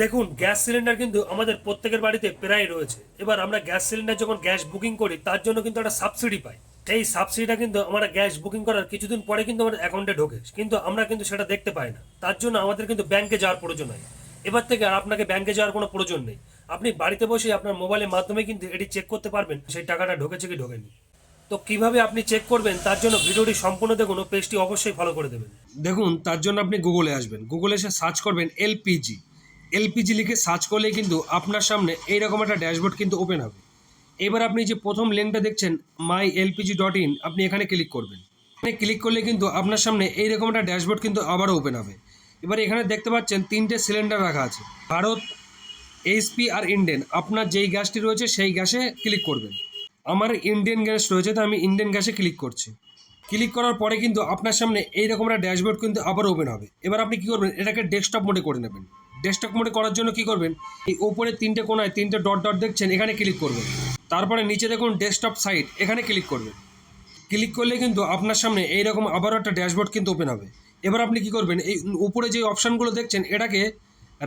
দেখুন, gas cylinder কিন্তু আমাদের প্রত্যেকের বাড়িতে প্রায় রয়েছে। এবার আমরা গ্যাস সিলিন্ডার যখন গ্যাস বুকিং করি, তার জন্য কিন্তু একটা সাবসিডি পাই। সেই সাবসিডিটা কিন্তু আমরা গ্যাস বুকিং করার কিছুদিন পরে কিন্তু আমাদের অ্যাকাউন্টে ঢোকে। কিন্তু আমরা কিন্তু সেটা দেখতে পাই না। তার জন্য আমাদের কিন্তু ব্যাংকে যাওয়ার প্রয়োজন হয়। এবার থেকে আর আপনাকে ব্যাংকে যাওয়ার কোনো প্রয়োজন নেই। আপনি বাড়িতে বসে আপনার মোবাইলের মাধ্যমে কিন্তু এটি চেক করতে পারবেন, সেই টাকাটা ঢোকেছে কি ঢোকেনি। তো কীভাবে আপনি চেক করবেন, তার জন্য ভিডিওটি সম্পূর্ণ দেখুন পেজটি অবশ্যই ফলো করে দেবেন। দেখুন, তার জন্য আপনি গুগলে আসবেন। গুগলে এসে সার্চ করবেন এলপিজি এলপিজি লিখে সার্চ করলে কিন্তু আপনার সামনে এইরকম একটা ড্যাশবোর্ড কিন্তু ওপেন হবে। এবার আপনি যে প্রথম লিঙ্কটা দেখছেন মাই এলপিজি ডট ইন আপনি এখানে ক্লিক করবেন। এখানে ক্লিক করলে কিন্তু আপনার সামনে এইরকম একটা ড্যাশবোর্ড কিন্তু আবারও ওপেন হবে। এবার এখানে দেখতে পাচ্ছেন তিনটে সিলিন্ডার রাখা আছে। ভারত এইচপি আর ইন্ডেন আপনার যেই গ্যাসটি রয়েছে, সেই গ্যাসে ক্লিক করবেন। আমার ইন্ডিয়ান গ্যাস রয়েছে, তো আমি ইন্ডিয়ান গ্যাসে ক্লিক করছি। ক্লিক করার পরে কিন্তু আপনার সামনে এইরকম একটা ড্যাশবোর্ড কিন্তু আবার ওপেন হবে। এবার আপনি কী করবেন, এটাকে ডেস্কটপ মোডে করে নেবেন। ডেস্কটপ মোডে করার জন্য কী করবেন? এই ওপরে তিনটে কোনায় তিনটে ডট ডট দেখছেন, এখানে ক্লিক করবেন। তারপরে নিচে দেখুন ডেস্কটপ সাইট এখানে ক্লিক করবেন। ক্লিক করলে কিন্তু আপনার সামনে এইরকম আবারও একটা ড্যাশবোর্ড কিন্তু ওপেন হবে। এবার আপনি কি করবেন? এই উপরে যে অপশানগুলো দেখছেন, এটাকে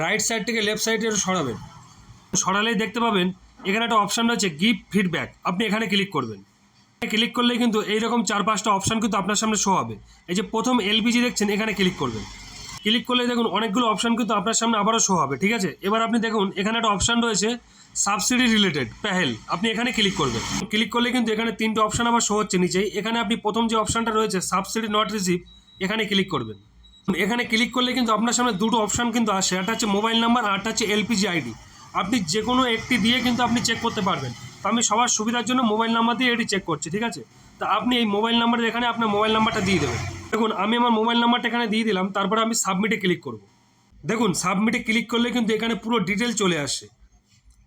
রাইট সাইড থেকে লেফট সাইডে সরাবেন। সরালেই দেখতে পাবেন, এখানে একটা অপশান রয়েছে গিভ ফিডব্যাক আপনি এখানে ক্লিক করবেন। ক্লিক করলে কিন্তু এইরকম চার পাঁচটা অপশান কিন্তু আপনার সামনে শো হবে। এই যে প্রথম এলপিজি দেখছেন, এখানে ক্লিক করবেন। ক্লিক করলে দেখুন অনেকগুলো অপশান কিন্তু আপনার সামনে আবারও শো হবে, ঠিক আছে? এবার আপনি দেখুন, এখানে একটা অপশান রয়েছে সাবসিডি রিলেটেড পেহেল। আপনি এখানে ক্লিক করবেন। ক্লিক করলে কিন্তু এখানে তিনটে অপশান আবার শো হচ্ছে নিচেই। এখানে আপনি প্রথম যে অপশানটা রয়েছে সাবসিডি নট রিসিভ এখানে ক্লিক করবেন। এখানে ক্লিক করলে কিন্তু আপনার সামনে দুটো অপশান কিন্তু আসে। একটা হচ্ছে মোবাইল নাম্বার আর একটা হচ্ছে এলপিজি আইডি আপনি যে কোনো একটি দিয়ে কিন্তু আপনি চেক করতে পারবেন। তো আমি সবার সুবিধার জন্য মোবাইল নাম্বার দিয়ে এটি চেক করছি, ঠিক আছে? তা আপনি এই মোবাইল নাম্বারের এখানে আপনার মোবাইল নাম্বারটা দিয়ে দেবেন। দেখুন, আমি আমার মোবাইল নাম্বারটা এখানে দিয়ে দিলাম, তারপরে আমি সাবমিটে ক্লিক করব। দেখুন সাবমিটে ক্লিক করলে কিন্তু এখানে পুরো ডিটেল চলে আসে।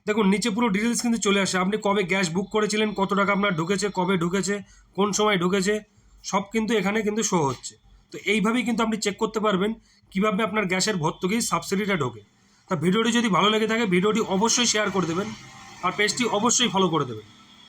দেখুন, নিচে পুরো ডিটেলস কিন্তু চলে আসে। আপনি কবে গ্যাস বুক করেছিলেন, কত টাকা আপনার ঢুকেছে, কবে ঢুকেছে, কোন সময় ঢুকেছে, সব কিন্তু এখানে কিন্তু শো হচ্ছে। তো এইভাবেই কিন্তু আপনি চেক করতে পারবেন কীভাবে আপনার গ্যাসের ভর্তুকি সাবসিডিটা ঢোকে। তা ভিডিওটি যদি ভালো লেগে থাকে, ভিডিওটি অবশ্যই শেয়ার করে দেবেন, আর পেজটি অবশ্যই ফলো করে দেবেন।